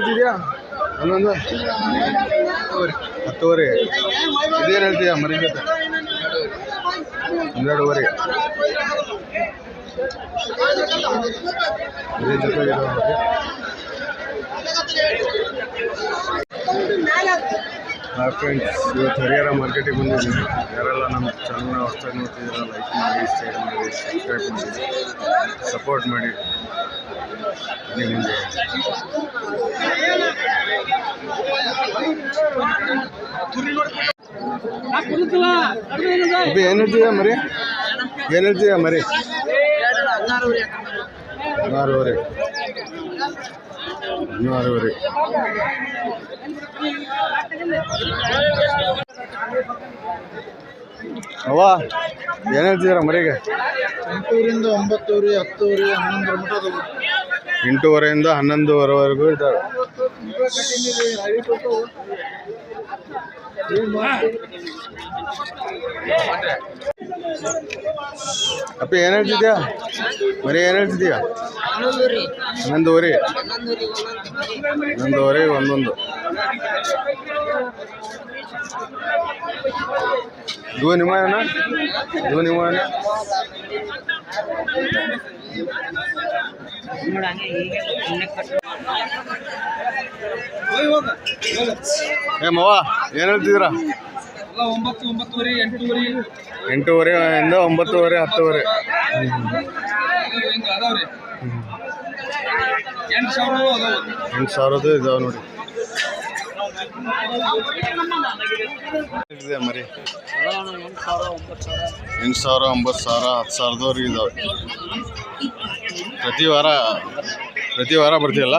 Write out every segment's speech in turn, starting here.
ಹೇಳ್ತಿದ್ಯಾ? ಹನ್ನೊಂದು. ಹತ್ತುವರೆ. ಇದೇನು ಹೇಳ್ತೀಯಾ ಮರಿ ಜೊತೆ? ಹನ್ನೆರಡುವರೆ. ಇದೇ ಜೊತೆ ಫ್ರೆಂಡ್ಸ್ ಇವತ್ತು ಹರಿಹರ ಮಾರ್ಕೆಟಿಗೆ ಬಂದಿದ್ದೀನಿ. ಯಾರೆಲ್ಲ ನಮ್ಮ ಚಾನಲ್ನ ಹೊಸ್ದಾಗಿ ನೋಡ್ತಿದ್ದೀರ ಲೈಕ್ ಮಾಡಿ ಶೇರ್ ಮಾಡಿ ಸಬ್ಸ್ಕ್ರೈಬ್ ಮಾಡಿ ಸಪೋರ್ಟ್ ಮಾಡಿ. ಅಬ್ಬಿ ಏನು ಮರಿ? ಏನು ಮರಿ? ಹದಿನಾರೂವರೆ. ಹದಿನಾರೂವರೆ. ಅವ್ವ, ಏನು ಮರಿಗೆ? ಎಂಟೂರಿಂದ ಒಂಬತ್ತೂರಿ ಹತ್ತೂರಿ ಹನ್ನೊಂದರ ಮಟ್ಟ. ಎಂಟೂವರೆಯಿಂದ ಹನ್ನೊಂದುವರೆವರೆಗೂ ಇದ್ದಾವೆ. ಅಪ್ಪ, ಏನು ಹೇಳ್ತಿದ್ಯಾ? ಮರಿ, ಏನು ಹೇಳ್ತಿದ್ಯಾ? ಹನ್ನೊಂದುವರೆ. ಹನ್ನೊಂದುವರೆ, ಒಂದೊಂದು. ಇವು ನಿಮ್ಮ ಇವು ನಿಮ್ಮ ಏನ ಏ ಮವ ಏನು ಹೇಳ್ತಿದ್ದೀರಾ? ಎಲ್ಲ ಒಂಬತ್ತು ಒಂಬತ್ತುವರೆ ಎಂಟೂವರೆ ಎಂಟೂವರೆ ಇಂದ ಒಂಬತ್ತುವರೆ ಹತ್ತುವರೆ. ಎಂಟು ಸಾವಿರ ಎಂಟು ಸಾವಿರದ್ದು ಇದಾವೆ ನೋಡಿ. ಮರಿ. ಎಂಟು ಸಾವಿರ ಒಂಬತ್ತು ಸಾವಿರ ಹತ್ತು ಸಾವಿರದವ್ರಿಗೆ ಇದಾವೆ. ಪ್ರತಿ ವಾರ ಪ್ರತಿ ವಾರ ಬರ್ತೀಯಲ್ಲ?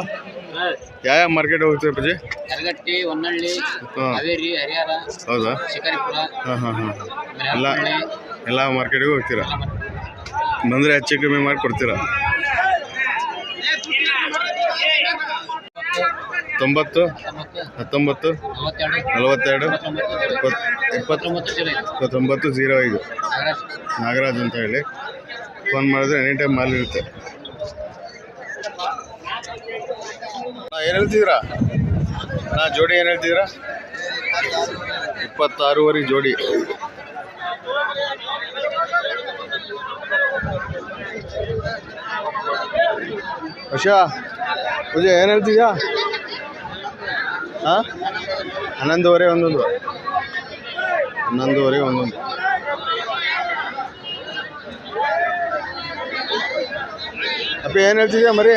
ಯಾವ ಮಾರ್ಕೆಟ್ ಹೋಗ್ತೀವಿ ಪೂಜೆ ಯರಗಟ್ಟಿ ಹೊನ್ನಳ್ಳಿ ಹಾಂ. ಹಾವೇರಿ ಹರಿಹರ ಹೌದಾ? ಶಿಕಾರಿಪುರ ಹಾಂ ಹಾಂ ಹಾಂ. ಎಲ್ಲ ಎಲ್ಲ ಮಾರ್ಕೆಟಿಗೂ ಹೋಗ್ತೀರಾ? ಬಂದರೆ ಹೆಚ್ಚು ಕಮ್ಮಿ ಮಾಡಿ ಕೊಡ್ತೀರಾ? ತೊಂಬತ್ತು ಹತ್ತೊಂಬತ್ತು, ನಲವತ್ತೆರಡು ಇಪ್ಪತ್ತು ಇಪ್ಪತ್ತೊಂಬತ್ತು ಜೀರೋ ಐದು. ನಾಗರಾಜ್ ನಾಗರಾಜ್ ಅಂತ ಹೇಳಿ. ಫೋನ್ ಮಾಡಿದ್ರೆ ಎನಿ ಟೈಮ್ ಮಾಲ್ ಇರುತ್ತೆ. ಏನು ಹೇಳ್ತಿದ್ದೀರಾ? ನಾ ಜೋಡಿ ಏನು ಹೇಳ್ತಿದ್ದೀರಾ? ಇಪ್ಪತ್ತಾರೂವರೆ ಜೋಡಿ. ಅಶಾ ಪೂಜೆ, ಏನು ಹೇಳ್ತಿದ್ಯಾ? ಹಾಂ ಹನ್ನೊಂದುವರೆ ಒಂದೊಂದು. ಹನ್ನೊಂದುವರೆ ಒಂದೊಂದು. ಅಪ್ಪ ಏನು ಹೇಳ್ತಿದ್ಯಾ ಮರಿ?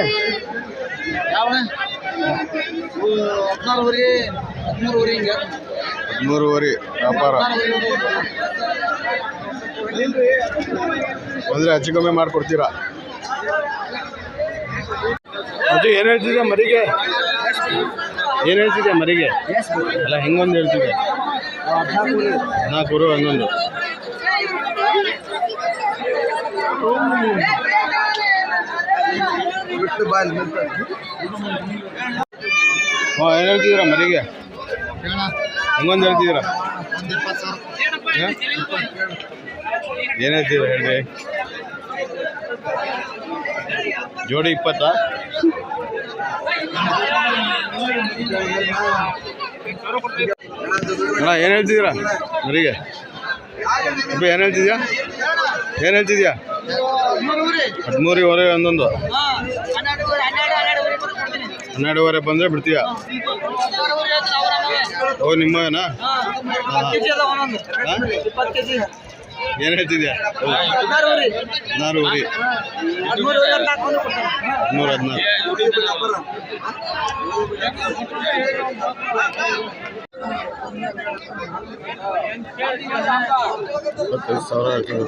ಹದಿಮೂರುವರೆ ವ್ಯಾಪಾರ. ಅಂದರೆ ಹೆಚ್ಚು ಕಮ್ಮಿ ಮಾಡಿಕೊಡ್ತೀರಾ? ಅದು ಏನು ಹೇಳ್ತಿದ್ಯಾ ಮರಿಗೆ? ಏನು ಹೇಳ್ತಿದೆ ಮರಿಗೆ? ಅಲ್ಲ, ಹೆಂಗೊಂದು ಹೇಳ್ತಿದೆ ನಾಲ್ಕು ಹನ್ನೊಂದು. ಬಿಟ್ಟು ಬಾಲ್ ಹಾಂ, ಏನು ಮರಿಗೆ? ಹೆಂಗೊಂದು ಹೇಳ್ತಿದ್ರ ಏನೇ ಹೇಳಿ? ಜೋಡಿ ಇಪ್ಪತ್ತಾ? ಅಣ್ಣ ಏನು ಹೇಳ್ತಿದ್ದೀರಾ? ಮರಿಗೆ. ಅಪ್ಪ ಏನು ಹೇಳ್ತಿದ್ಯಾ ಏನು ಹೇಳ್ತಿದ್ಯಾ ಹದಿಮೂರುವರೆ ಒಂದೊಂದು. ಹನ್ನೆರಡುವರೆ ಬಂದರೆ ಬಿಡ್ತೀಯಾ? ಓ ನಿಮ್ಮವೇನಾ? ಹಾಂ? ಏನು ಹೇಳ್ತಿದ್ಯಾ? ಹದಿನಾರೂವರೆ. ಹದಿಮೂರು ಹದಿನಾರು ಇಪ್ಪತ್ತೈದು ಸಾವಿರ ಹಾಕಿದ್ರು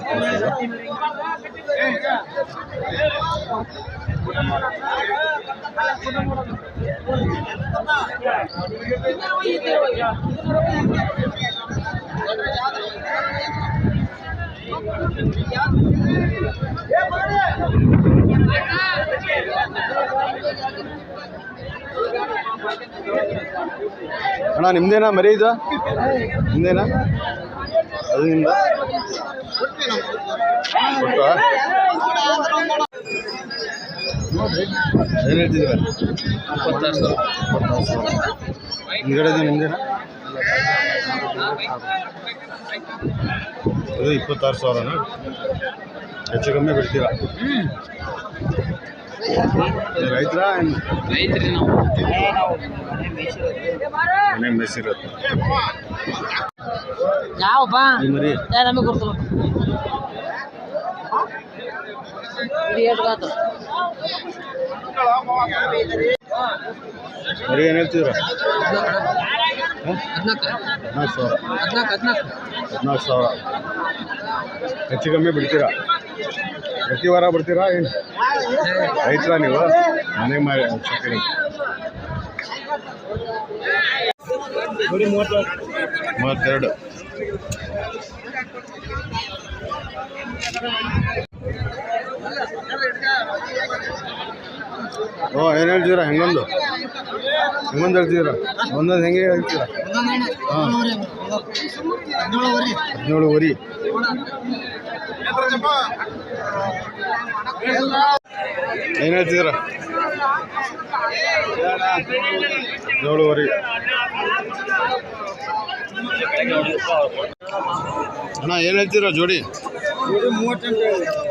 ಅಣ್ಣ ನಿಮ್ದೇನಾ ಮರಿ ಇದು? ನಿಮ್ದೇನಾ? ಅದು ನಿಮ್ದ? ಏನು ಹೇಳ್ತಿದ್ದೀರಾ? ನಿಮ್ದೇನಾ? ಇದು ಇಪ್ಪತ್ತಾರು ಸಾವಿರನಾ? ಹೆಚ್ಚು ಕಮ್ಮಿ ಬಿಡ್ತೀರಾ? ರೈತರ? ಮನೆ ಮೇಸಿರತ್ತೆ ಯಾವಪ್ಪ? ಮರಿ. ನಮಗೆ ಗೊತ್ತು ಇದು ಎಷ್ಟು ಆತು ಮರಿ ಏನು ಹದಿನಾಲ್ಕು. ಸಾವಿರ. ಹದಿನಾಲ್ಕು ಸಾವಿರ. ಹೆಚ್ಚು ಕಮ್ಮಿ ಬಿಡ್ತೀರಾ? ಪ್ರತಿ ವಾರ ಬಿಡ್ತೀರಾ ಏನು? ರೈತರ ನೀವು? ಮನೆ ಮಾಡಿ ಸಾಕಿರಿ ಮೂವತ್ತೆರಡು. ಓ ಏನು ಹೇಳ್ತೀರಾ? ಹೆಂಗೊಂದು? ಹೆಂಗೊಂದು ಹೇಳ್ತೀರಾ? ಒಂದೊಂದು ಹೆಂಗೆ ಹೇಳ್ತೀರಾ? ಹಾಂ. ಹದಿನೇಳು ವರಿ ಏನು ಹದಿನೇಳುವರೆ ಅಣ್ಣ, ಏನು ಹೇಳ್ತೀರಾ ಜೋಡಿ?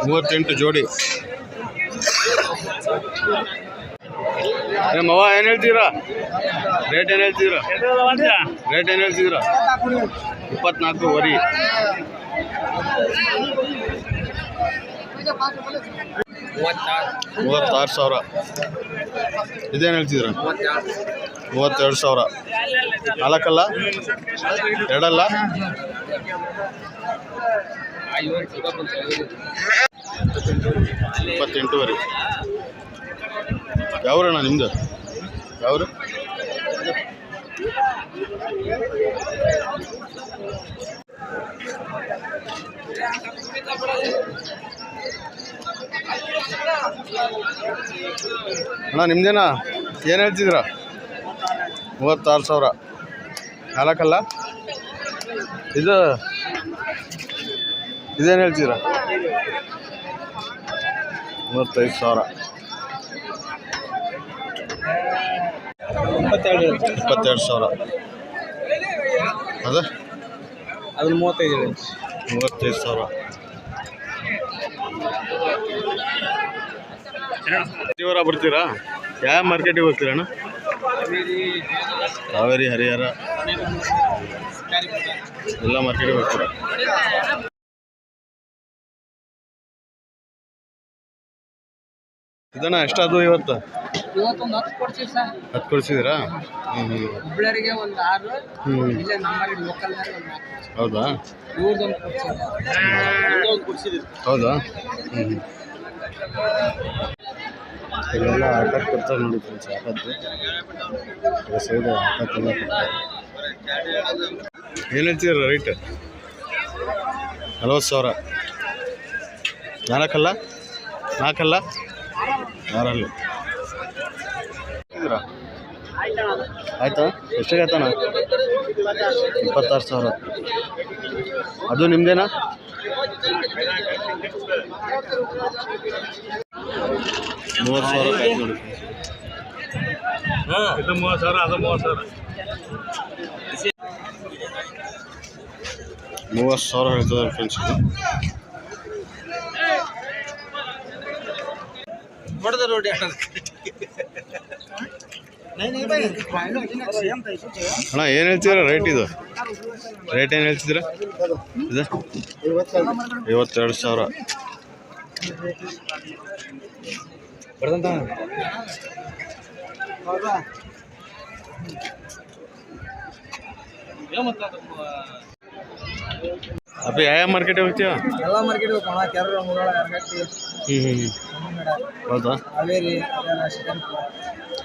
ಮೂವತ್ತೆಂಟು ಜೋಡಿ. ಮವ, ಏನ್ ಹೇಳ್ತೀರಾ ರೇಟ್ ಏನ್ ಹೇಳ್ತೀರಾ ರೇಟ್ ಏನ್ ಹೇಳ್ತೀರಾ ಇಪ್ಪತ್ನಾಲ್ಕು ವರಿ ಮೂವತ್ತಾರು ಸಾವಿರ. ಇದೇನು ಹೇಳ್ತಿದ್ರ? ಮೂವತ್ತೆರಡು ಸಾವಿರ. ನಾಲ್ಕಲ್ಲ? ಎರಡಲ್ಲ? ಇಪ್ಪತ್ತೆಂಟುವರೆ. ಯಾವ್ರಣ್ಣ ನಿಮ್ದು? ಯಾವ್ರು? ಅಣ್ಣ ನಿಮ್ದೇನಾ? ಏನು ಹೇಳ್ತಿದ್ರ ಮೂವತ್ತಾರು ಸಾವಿರ. ನಾಲ್ಕಲ್ಲ? ಇದು ಇದೇನು ಹೇಳ್ತಿದ್ರ ಮೂವತ್ತೈದು ಸಾವಿರ. ಇಪ್ಪತ್ತೆರಡು ಇಪ್ಪತ್ತೆರಡು ಸಾವಿರ. ಅದ? ಅದು ಮೂವತ್ತೈದು ಮೂವತ್ತೈದು ಸಾವಿರ. ಪ್ರತಿವಾರ ಬರ್ತೀರಾ? ಯಾವ ಮಾರ್ಕೆಟಿಗೆ ಹೋಗ್ತೀರಾ ಅಣ್ಣ? ಕಾವೇರಿ ಹರಿಹರ. ಎಲ್ಲ ಮಾರ್ಕೆಟಿಗೆ ಹೋಗ್ತೀರಾ? ಇದನ್ನ ಎಷ್ಟಾದ್ರು ಇವತ್ತು? ಇವತ್ತೊಂದು ಹತ್ತು ಕೊಡ್ತೀವಿ ಸರ್. ಹತ್ತು ಕೊಡಿಸಿದ್ದೀರಾ? ಹ್ಞೂ ಹ್ಞೂ ಒಂದು ಆರು ಹ್ಞೂ ಇಲ್ಲೇ ನಮ್ಮ ಲೋಕಲ್ನಾಗ ಒಂದು ಹೌದಾ? ಹೌದಾ? ಹ್ಞೂ ಇಲ್ಲೆಲ್ಲ ಆಟಕ್ಕೆ ಕೊಡ್ತಾರೆ ನೋಡಿ ಫ್ರೆಂಡ್ಸ್ ಆಟದ್ದು. ಸೈಡ್ ಆಟಕ್ಕೆಲ್ಲ ಕೊಡ್ತಾರೆ ಏನು ಹೇಳ್ತೀರ ರೈಟ್ ನಲ್ವತ್ತು ಸಾವಿರ. ನಾಲ್ಕಲ್ಲ? ನಾಲ್ಕಲ್ಲ? ಆರಲ್ಲ. ಆಯ್ತಾ? ಎಷ್ಟೇ ಆಯ್ತಣ್ಣ ಇಪ್ಪತ್ತಾರು ಸಾವಿರ. ಅದು ನಿಮ್ಮದೇನಾ ಮೂವತ್ತು ಸಾವಿರ ಆಯ್ತು ನೋಡಿ. ಇದು ಮೂವತ್ತು ಸಾವಿರ ಅದು ಮೂವತ್ತು ಸಾವಿರ. ಮೂವತ್ತು ಸಾವಿರ ಹೇಳ್ತದೆ ಫ್ರೆಂಡ್ಸ್ ಇದು. ಬಡ್ದ ರೋಡಿ ಅಣ್ಣ ಏನು ಹೇಳ್ತೀರಾ ರೇಟ್ ಇದು? ರೇಟ್ ಏನು ಹೇಳ್ತಿದ್ದೀರಾ? ಇದು? ಐವತ್ತೆರಡು ಸಾವಿರ. ಬರ್ದಂತ ಅಪ್ಪ ಯಾವ ಮಾರ್ಕೆಟ್ ಹೋಗ್ತೀಯ? ಎಲ್ಲ ಮಾರ್ಕೆಟ್ ಹೋಗೋಣ ಕೆರ ಮುಗಳ ಎರಗಟ್ಟಿ ಹ್ಞೂ ಹ್ಞೂ ಹೌದಾ? ಹಾವೇರಿ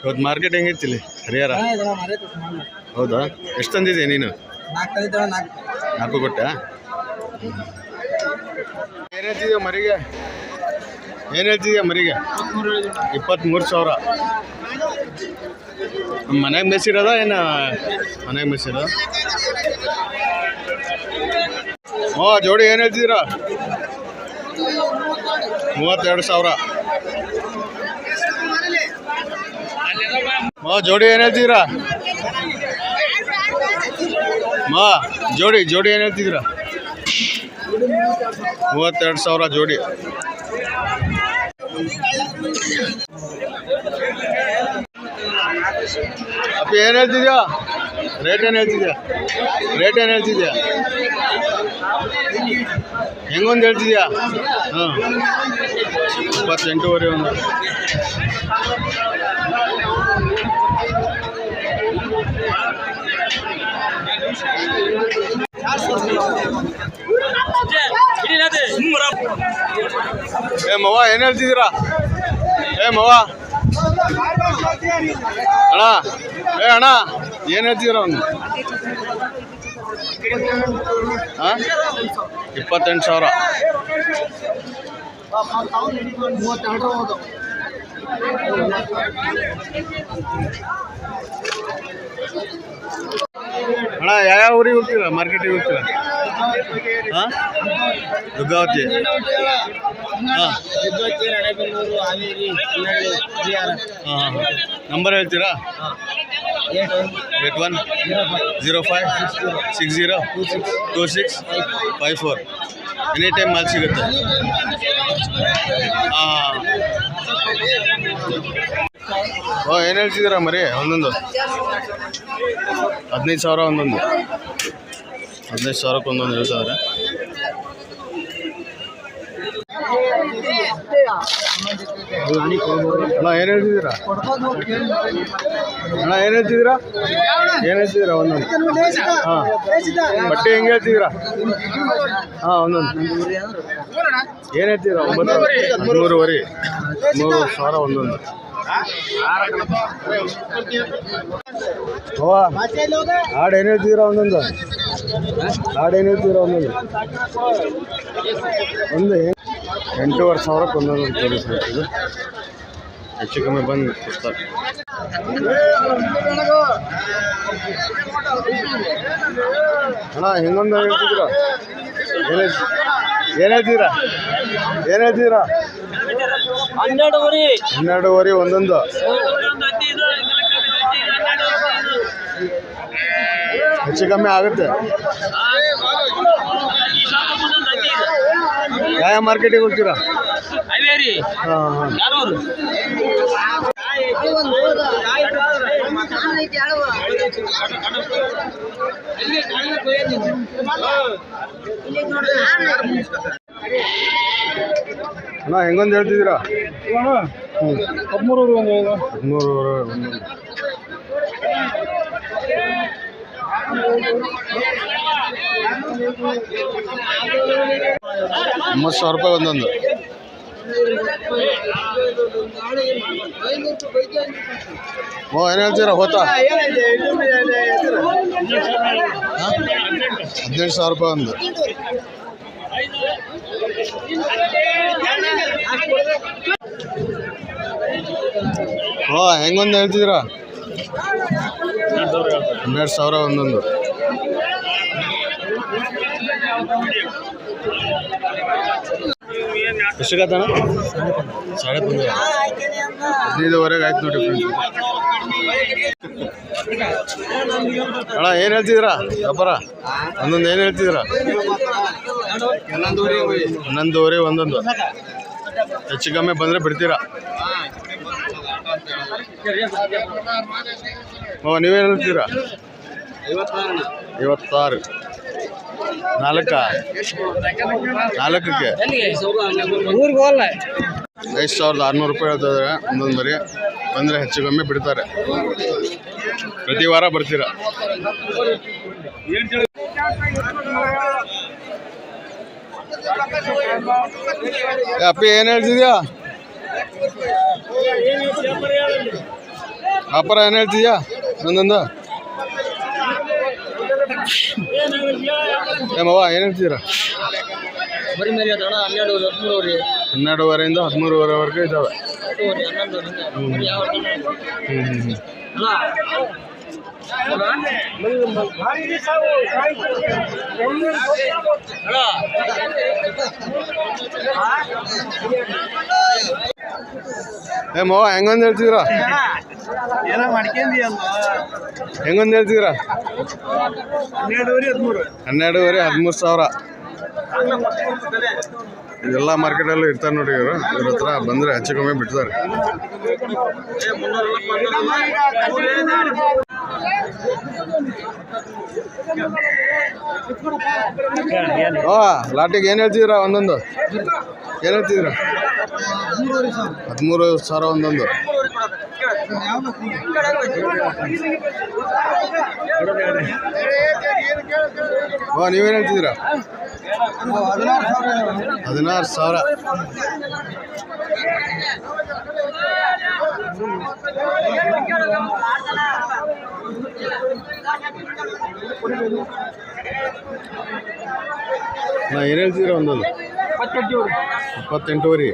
ಇವತ್ತು ಮಾರ್ಕೆಟ್ ಹೆಂಗಿರ್ತಿಲ್ಲಿ ಹರಿಹರ? ಹೌದಾ? ಎಷ್ಟು ತಂದಿದೆ ನೀನು? ನಾಲ್ಕು ಕೊಟ್ಟ ನಾಲ್ಕು ನಾಲ್ಕು ಕೊಟ್ಟೆ? ಏನು ಹೇಳ್ತಿದ್ಯಾ ಮರಿಗೆ? ಏನು ಹೇಳ್ತಿದ್ಯಾ ಮರಿಗೆ? ಇಪ್ಪತ್ತ್ಮೂರು ಸಾವಿರ. ಮನೆಗೆ ಮೆಸಿರೋದ ಏನು? ಮನೆಗೆ ಮೆಸಿರೋ ಓ ಜೋಡಿ ಏನು ಹೇಳ್ತಿದ್ದೀರಾ? ಮೂವತ್ತೆರಡು ಸಾವಿರ. ಮಾ, ಜೋಡಿ ಏನು ಹೇಳ್ತಿದ್ರಾ ಮಾ, ಜೋಡಿ ಜೋಡಿ ಏನು ಹೇಳ್ತಿದ್ರಾ ಮೂವತ್ತೆರಡು ಸಾವಿರ ಜೋಡಿ. ಅಪ್ಪ, ಏನ್ ಹೇಳ್ತಿದ್ಯಾ? ರೇಟ್ ಏನು ಹೇಳ್ತಿದ್ಯಾ? ರೇಟ್ ಏನು ಹೇಳ್ತಿದ್ಯಾ? ಹೆಂಗೊಂದು ಹೇಳ್ತಿದ್ಯಾ? ಹಾಂ ಇಪ್ಪತ್ತೆಂಟೂವರೆ ಒಂದು ಏ ಮವ ಏನು ಹೇಳ್ತಿದ್ದೀರಾ? ಏ, ಮವ. ಅಣ್ಣ, ಏ, ಅಣ್ಣ, ಏನು ಹೇಳ್ತಿದ್ದೀರ ಅವನು? ಇಪ್ಪತ್ತೆಂಟು ಸಾವಿರ. ಅಣ್ಣ, ಯಾವ್ಯಾವ ಊರಿಗೆ ಹೋಗ್ತೀರಾ? ಮಾರ್ಕೆಟಿಗೆ ಹೋಗ್ತೀರಾ? ಹರಿಹರ ಹಾಂ. ಹಾಂ ನಂಬರ್ ಹೇಳ್ತೀರಾ? Eight one zero five six zero two six five four. Any time mall ಸಿಗುತ್ತೆ. ಹಾಂ. ಓ, ಏನು ಹೇಳ್ತಿದ್ದೀರಾ ಮರಿ? ಒಂದೊಂದು. ಹದಿನೈದು ಸಾವಿರ ಒಂದೊಂದು. ಹದಿನೈದು ಸಾವಿರಕ್ಕೆ ಒಂದೊಂದು ಹೇಳ್ತಿದ್ದಾರೆ ಅಣ್ಣ, ಏನು ಹೇಳ್ತಿದ್ದೀರಾ? ಅಣ್ಣ, ಏನು ಹೇಳ್ತಿದ್ದೀರಾ? ಏನು ಹೇಳ್ತಿದ್ದೀರಾ? ಒಂದೊಂದು. ಹಾಂ. ಬಟ್ಟೆ ಹೆಂಗೆ ಹೇಳ್ತಿದ್ದೀರಾ? ಹಾಂ, ಒಂದೊಂದು. ಏನು ಹೇಳ್ತಿದ್ದೀರಾ? ಒಂಬತ್ತು ಮೂರುವರೆ. ಮೂರು ಸಾವಿರ, ಒಂದೊಂದು. ಓ ಹಾಡು ಏನು ಹೇಳ್ತಿದ್ದೀರಾ ಒಂದೊಂದು? ಹಾಡು ಏನು ಹೇಳ್ತಿದ್ದೀರಾ ಒಂದೊಂದು? ಒಂದು ಎಂಟೂವರೆ ಸಾವಿರಕ್ಕೆ ಒಂದೊಂದು ತೋರಿಸ್ಬೇಕು ಇದು ಹೆಚ್ಚು ಕಮ್ಮಿ ಬಂದು ಕೊಡ್ತಾರೆ. ಅಣ್ಣ ಹಿಂಗೊಂದು ಹೇಳ್ತಿದ್ದೀರಾ? ಏನು ಏನು ಹೇಳ್ತೀರಾ? ಏನು ಹೇಳ್ತೀರಾ? ಹನ್ನೆರಡುವರೆ. ಹನ್ನೆರಡುವರೆ ಒಂದೊಂದು. ಹೆಚ್ಚು ಕಮ್ಮಿ ಆಗುತ್ತೆ. ಯಾವ ಮಾರ್ಕೆಟಿಗೆ ಹೋಗ್ತೀರಾ? ಅಣ್ಣ ಹೆಂಗೊಂದು ಹೇಳ್ತಿದ್ದೀರಾ? ಹದಿಮೂರು ಒಂದು ಒಂಬತ್ತು ಸಾವಿರ ರೂಪಾಯಿ ಒಂದೊಂದು. ಓ, ಏನು ಹೇಳ್ತೀರಾ? ಹೋತಾ? ಹದಿನೆಂಟು ಸಾವಿರ ರೂಪಾಯಿ ಒಂದು. ಓ ಹೆಂಗೊಂದು ಹೇಳ್ತಿದ್ದೀರಾ? ಹನ್ನೆರಡು ಸಾವಿರ ಒಂದೊಂದು. ಎಷ್ಟಿಗತ್ತಣ್ಣ? ಸಾಡೆ ಪಂದ್ರ ಹದಿನೈದುವರೆಗೆ ಆಯ್ತು ನೋಡಿ ಅಣ್ಣ ಏನು ಹೇಳ್ತಿದ್ದೀರಾ? ವ್ಯಾಪಾರ? ಒಂದೊಂದು ಏನು ಹೇಳ್ತಿದ್ದೀರಾ? ಹನ್ನೊಂದುವರೆ ಒಂದೊಂದು. ಹೆಚ್ಚು ಕಮ್ಮಿ ಬಂದರೆ ಬಿಡ್ತೀರಾ? ಓ, ನೀವೇನು ಹೇಳ್ತೀರಾ? ಐವತ್ತಾರು. ನಾಲ್ಕ? ನಾಲ್ಕಕ್ಕೆ? ಐದು ಸಾವಿರದ ಆರುನೂರು ರೂಪಾಯಿ ಹೇಳ್ತಿದ್ದಾರೆ ಒಂದೊಂದು ಮರಿ ಬಂದರೆ ಹೆಚ್ಚು ಕಮ್ಮಿ ಬಿಡ್ತಾರೆ. ಪ್ರತಿ ವಾರ ಬರ್ತೀರಾ? ಅಪ್ಪಿ, ಏನು ಹೇಳ್ತಿದ್ಯಾ? ಅಪ್ಪರ ಏನು ಹೇಳ್ತಿದ್ಯಾ? ಒಂದೊಂದು ಏಮವ್ವ ಏನು ಹೇಳ್ತಿದ್ದೀರಾ? ಹನ್ನೆರಡುವರೆಯಿಂದ ಹದಿಮೂರುವರೆವರೆಗೂ ಇದ್ದಾವೆ. ಹ್ಞೂ ಏ ಮಾವ ಹೆಂಗೊಂದು ಹೇಳ್ತಿದ್ರ? ಹೇಳ್ತಿದ್ರ? ಹೆಂಗೊಂದು ಹದಿಮೂರು. ಹನ್ನೆರಡುವರೆ ಹದಿಮೂರು ಸಾವಿರ. ಇದೆಲ್ಲ ಮಾರ್ಕೆಟಲ್ಲೂ ಇರ್ತಾರೆ ನೋಡಿ ಇವರು. ಇವ್ರ ಹತ್ರ ಬಂದ್ರೆ ಹೆಚ್ಚು ಕಮ್ಮಿ ಬಿಡ್ತಾರೆ ಓ, ಲಾಟಿಗೆ ಏನು ಹೇಳ್ತಿದ್ರ ಒಂದೊಂದು? ಏನು ಹೇಳ್ತಿದ್ರ ಹದಿಮೂರು ಸಾವಿರ ಒಂದೊಂದು. ಓ, ನೀವೇನು ಹೇಳ್ತಿದ್ದೀರಾ? ಹದಿನಾರು ಸಾವಿರ. ನಾ ಏನು ಹೇಳ್ತಿದ್ದೀರ ಒಂದೊಂದು ಇಪ್ಪತ್ತೆಂಟುವರೆ.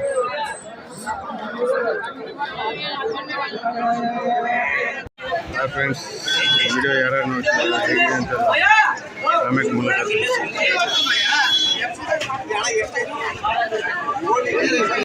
ಹಾಯ್ ಫ್ರೆಂಡ್ಸ್ ವಿಡಿಯೋ ಯಾರ್ಯಾರು ನೋಡ್ತಿದ್ದಾರೆ ಅಂತ ಕಮೆಂಟ್ ಮೂಲಕ